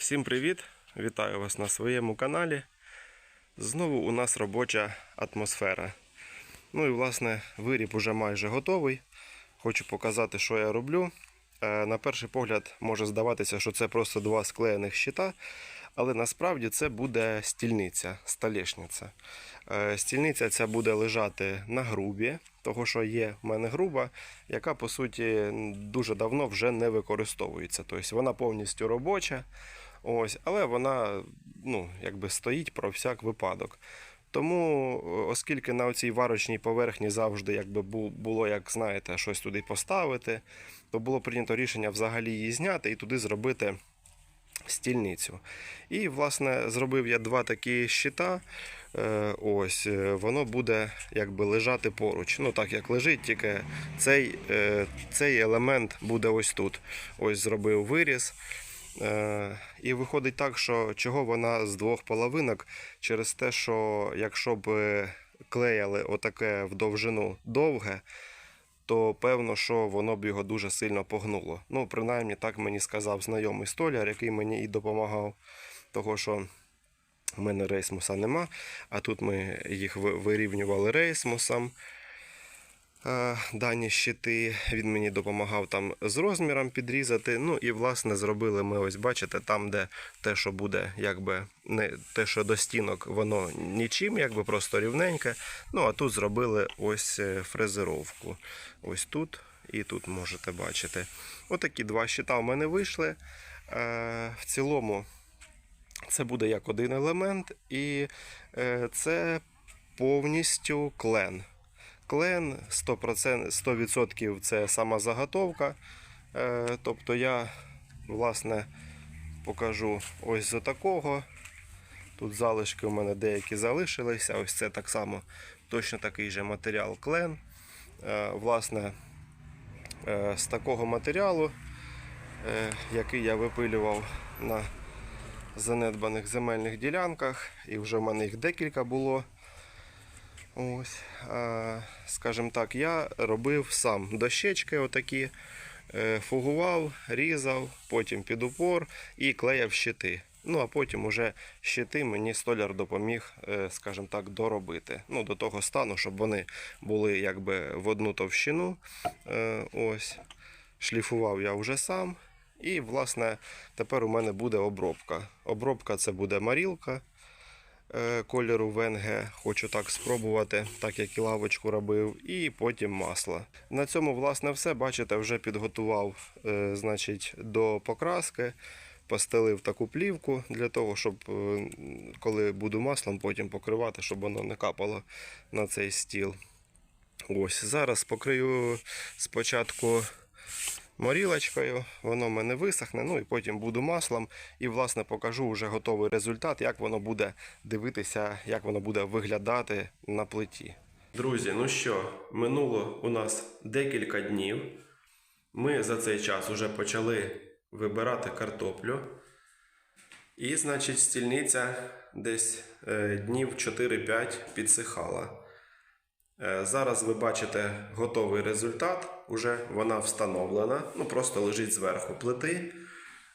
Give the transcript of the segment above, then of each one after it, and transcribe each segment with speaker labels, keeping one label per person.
Speaker 1: Всім привіт! Вітаю вас на своєму каналі. Знову у нас робоча атмосфера. Ну і власне виріб уже майже готовий. Хочу показати, що я роблю. Е, На перший погляд може здаватися, що це просто два склеєних щита, але насправді це буде стільниця, столешниця. Е, Стільниця ця буде лежати на грубі, того що є в мене груба, яка по суті дуже давно вже не використовується. Тобто вона повністю робоча, ось, але вона ну, якби стоїть про всяк випадок. Тому, е, оскільки на цій варочній поверхні завжди якби було, як знаєте, щось туди поставити, то було прийнято рішення взагалі її зняти і туди зробити стільницю. І, власне, зробив я два такі щита. Е, Ось, е, воно буде якби лежати поруч. Ну, так як лежить, тільки цей, цей елемент буде ось тут. Ось зробив виріз. Е, І виходить так, що чого вона з двох половинок, через те, що якщо б е, клеяли отаке в довжину довге, то певно, що воно б його дуже сильно погнуло. Ну, принаймні, так мені сказав знайомий столяр, який мені і допомагав. Того, що в мене рейсмуса нема, а тут ми їх вирівнювали рейсмусом. Дані щити він мені допомагав там з розміром підрізати. Ну і власне зробили ми ось, бачите, там, де те, що буде, якби не те, що до стінок, воно нічим, якби просто рівненьке. Ну а тут зробили ось е, фрезеровку. Ось тут і тут можете бачити. Отакі два щита в мене вийшли. Е, В цілому це буде як один елемент, і е, це повністю клен. Клен 100%, 100% це сама заготовка. Е, Тобто я власне покажу ось з такого. Тут залишки у мене деякі залишилися. Ось це так само точно такий же матеріал клен. Е, Власне, е, з такого матеріалу, який я випилював на занедбаних земельних ділянках, і вже в мене їх декілька було. Ось, скажімо так, я робив сам дощечки отакі, е, фугував, різав, потім під упор і клеяв щити. Ну, а потім уже щити мені столяр допоміг, е, скажімо так, доробити. Ну, до того стану, щоб вони були якби в одну товщину. Е, Ось. Шліфував я вже сам. І, власне, тепер у мене буде обробка. Обробка це буде марілка кольору ВНГ. Хочу так спробувати, так як і лавочку робив, і потім масло. На цьому, власне, все. Бачите, вже підготував е, значить, до покраски. Постелив таку плівку для того, щоб е, коли буду маслом потім покривати, щоб воно не капало на цей стіл. Ось зараз покрию спочатку морілочкою, воно в мене висохне, ну і потім буду маслом. І, власне, покажу вже готовий результат, як воно буде дивитися, як воно буде виглядати на плиті. Друзі, ну що, минуло у нас декілька днів. Ми за цей час вже почали вибирати картоплю. І, значить, стільниця десь е, днів 4-5 підсихала. Е, Зараз ви бачите готовий результат. Уже вона встановлена. Ну, просто лежить зверху плити.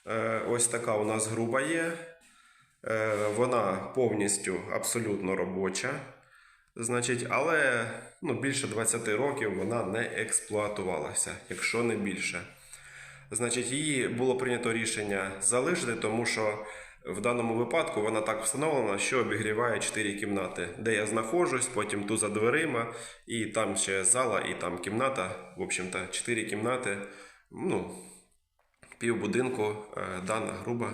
Speaker 1: Е, Ось така у нас груба є. Е, Вона повністю абсолютно робоча. Значить, але ну, більше 20 років вона не експлуатувалася, якщо не більше. Значить, її було прийнято рішення залишити, тому що в даному випадку вона так встановлена, що обігріває 4 кімнати, де я знаходжусь, потім ту за дверима, і там ще зала, і там кімната. В общем-то, 4 кімнати. Ну, пів будинку е, дана груба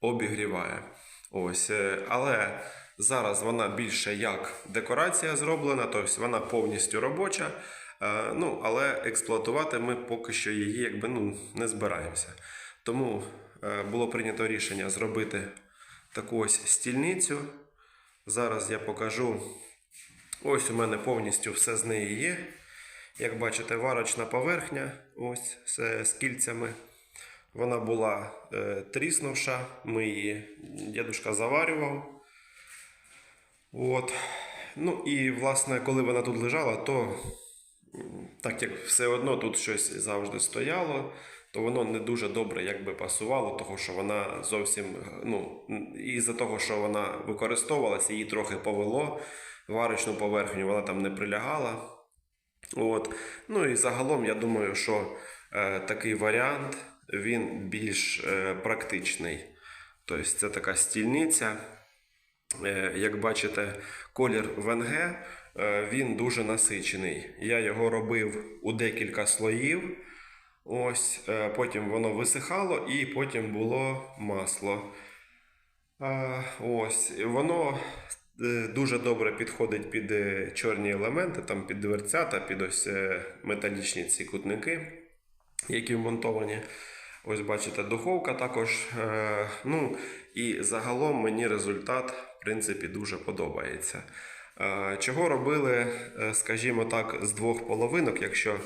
Speaker 1: обігріває. Ось, е, але зараз вона більше як декорація зроблена, тобто вона повністю робоча. Е, Ну, але експлуатувати ми поки що її якби, ну, не збираємося. Тому було прийнято рішення зробити таку ось стільницю. Зараз я покажу. Ось у мене повністю все з неї є. Як бачите, варочна поверхня ось з, кільцями. Вона була е, тріснувша, ми її дідушка заварював. От. Ну і власне, коли вона тут лежала, то так як все одно тут щось завжди стояло, то воно не дуже добре якби пасувало, тому що вона зовсім, ну, із-за того, що вона використовувалася, її трохи повело, варочну поверхню вона там не прилягала. От. Ну і загалом я думаю, що е, такий варіант він більш е, практичний. Тобто це така стільниця. Е, як бачите, колір ВНГ е, він дуже насичений. Я його робив у декілька слоїв. Ось, е, потім воно висихало і потім було масло. Е, Ось, воно е, дуже добре підходить під чорні елементи, там під дверцята, під ось металічні ці кутники, які вмонтовані. Ось бачите, духовка також. Ну і загалом мені результат, в принципі, дуже подобається. Чого робили, скажімо так, з двох половинок, якщо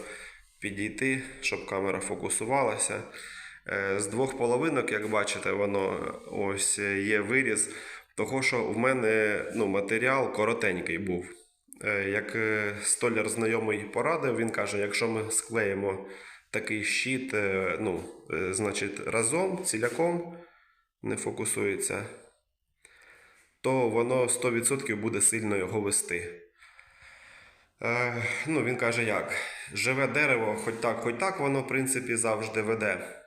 Speaker 1: підійти, щоб камера фокусувалася. Е, З двох половинок, як бачите, воно ось є виріз, того що в мене ну, матеріал коротенький був. Е, Як е, столяр знайомий порадив, він каже: якщо ми склеїмо такий щит, е, ну, е, значить, разом, ціляком не фокусується, то воно 100% буде сильно його вести. Е, ну, він каже, як? Живе дерево, хоч так, хоч так, воно, в принципі, завжди веде.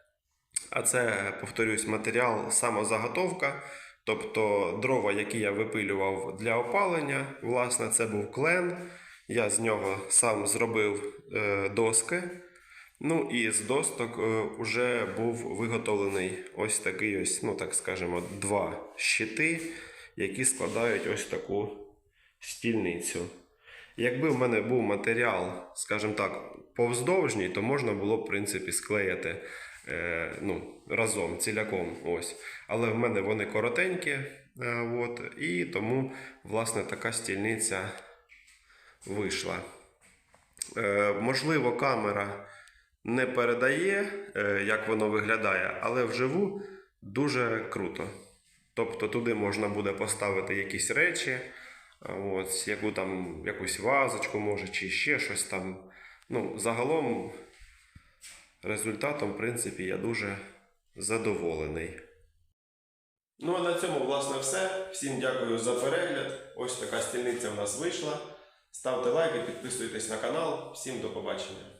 Speaker 1: А це, повторюсь, матеріал самозаготовка. Тобто дрова, які я випилював для опалення, власне, це був клен. Я з нього сам зробив е, доски. Ну і з досток е, вже був виготовлений ось такий ось, ну так скажемо, два щити, які складають ось таку стільницю. Якби в мене був матеріал, скажімо так, повздовжній, то можна було в принципі, склеїти е, ну, разом, ціляком. Ось. Але в мене вони коротенькі, е, от, і тому, власне, така стільниця вийшла. Е, можливо, камера не передає, е, як воно виглядає, але вживу дуже круто. Тобто туди можна буде поставити якісь речі, от, яку там, якусь вазочку, може, чи ще щось там. Ну, загалом результатом, в принципі, я дуже задоволений. Ну, а на цьому, власне, все. Всім дякую за перегляд. Ось така стільниця в нас вийшла. Ставте лайки, підписуйтесь на канал. Всім до побачення.